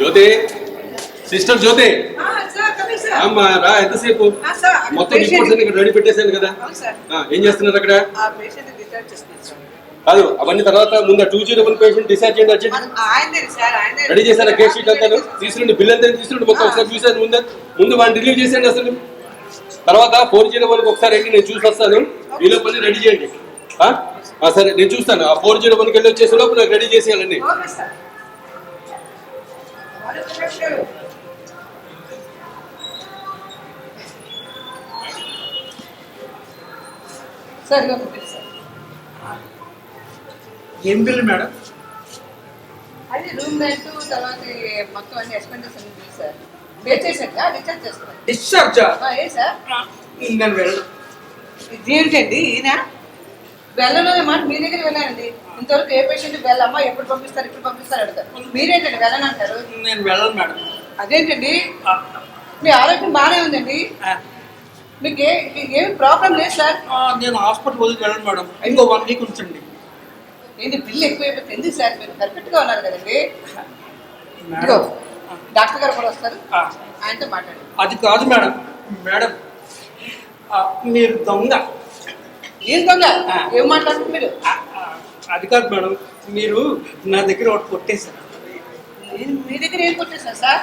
జ్యోతి? Sister జ్యోతి. అమ్మా రా ఎంతసేపు? మొత్తం రిపోర్ట్స్ అన్ని ఇక్కడ రెడీ పెట్టేశాను కదా. ఏం చేస్తున్నారు అక్కడ. కాదు అవన్నీ తర్వాత ముందు two zero one patient decide చేయండి వచ్చి అది ఆయనదే సార్, ఆయనదే. రెడీ చేశారా కేస్ షీట్ అంతా? తీసుకురండి బిల్ అంతా తీసుకురండి? మొత్తం ఒకసారి చూసాను ముందు. ముందు వాడిని రిలీవ్ చేసేయండి అసలు. తర్వాత ఫోర్ జీరో వన్ ఒకసారి నేను చూసి వస్తాను. ఈ లోపల రెడీ చేయండి. సరే నేను చూస్తాను. ఆ ఫోర్ జీరో వన్కి వెళ్ళి వచ్చేసే లోపు నాకు రెడీ చేసేయాలండి బిల్. ఏం బిల్లు మేడం? అది రూమ్ రెంట్ తర్వాత మొత్తం అన్ని ఎక్స్పెండిచర్స్ అన్ని బిల్ సార్. పే చేశాక రీఛార్జ్ చేస్తున్నాను డిశ్చార్జా? ఆ, ఏ సార్? నేను వెళ్ళను. ఇదేంటండి ఈయన వెళ్ళననే మాట మీ దగ్గర వెళ్ళానండి ఇంతవరకు ఏ పేషెంట్ వెళ్ళమ్మా ఎప్పుడు పంపిస్తారు ఇప్పుడు పంపిస్తారు అడుగుతారు. మీరేంటండి వెళ్ళనంటారు? నేను వెళ్ళను మేడం. అదేంటండి? మీ ఆరోగ్యం బాగానే ఉందండి. మీకు ఏ ఏమి ప్రాబ్లం లేదు సార్ నేను హాస్పిటల్ వదిలి వెళ్ళను మేడం. ఇంకో వన్ వీక్ ఉంచండి. ఏంటి బిల్లు ఎక్కువైపోతే ఎందుకు సార్ మీరు పర్ఫెక్ట్గా ఉన్నారు కదండి. ఇదిగో డాక్టర్ గారు కూడా వస్తారు. ఆయనతో మాట్లాడండి. అది కాదు మేడం. మేడం మీరు దొంగ. ఏం దొంగ? మీరు? అది కాదు మేడం మీరు నా దగ్గర ఒకటి కొట్టేశారు. మీ దగ్గర ఏం కొట్టేశాను సార్?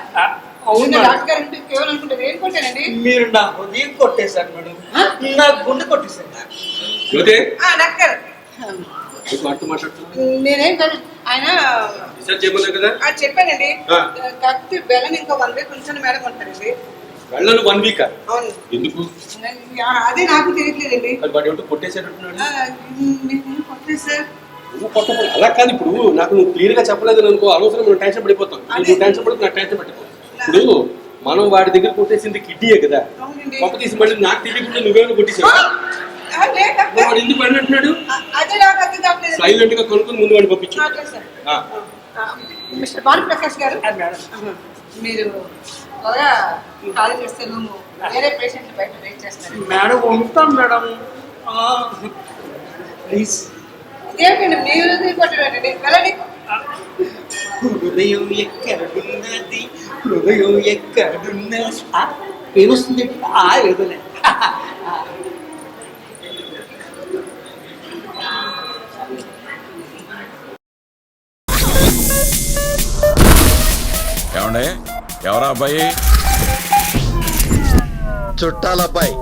అవును డాక్టర్ గారు కేవలం అనుకుంటారు ఏం కొట్టానండి? మీరు నా హృదయం కొట్టేశారు మేడం? నా గుండె కొట్టేశారు జ్యోతి? ఆ, డాక్టర్. నేనేం కాదు ఆయన చెప్పానండి. కాకపోతే బెల్లం ఇంకా వన్ వీక్ ఉంచాను మేడం అంటారండి వెళ్ళను వన్ వీక్ అవును. ఎందుకు? అదే నాకు తెలియట్లేదండి. వాడు ఏమిటో కొట్టేసేటట్టున్నాడు నువ్వు కొట్టకూడదు. అలా కాదు ఇప్పుడు. నాకు నువ్వు క్లియర్గా చెప్పలేదు అనుకో అనవసరం మనం టెన్షన్ పడిపోతాం నువ్వు టెన్షన్ పడితే నాకు టెన్షన్ పడిపో ఇప్పుడు మనం వాడి దగ్గర కొట్టేసింది కిడ్నీయే కదా. పంప తీసి మళ్ళీ నాకు తెలియకుండా నువ్వేమైనా కొట్టేసావు. వాడు ఎందుకు పడి అంటున్నాడు? ఆ, అదే నాకు అర్థం కావట్లేదు. సైలెంట్గా కొనుక్కొని ముందు వాడిని పంపించు. మిస్టర్ భానుప్రకాష్ గారు. మీరు త్వరగా ఖాళీ చేస్తే రూమ్ వేరే పేషెంట్ బయట వెయిట్ చేస్తారు మేడం ఉంటాం మేడం. ప్లీజ్. ఇదేంటండి మీరు కొట్టండి వెళ్ళండి హృదయం ఎక్కడున్నది? హృదయం ఎక్కడున్నది ఏమొస్తుంది ఆ ఏదోలే ఏమండే? ఎవరా అబ్బాయి? చుట్టాలబ్బాయి.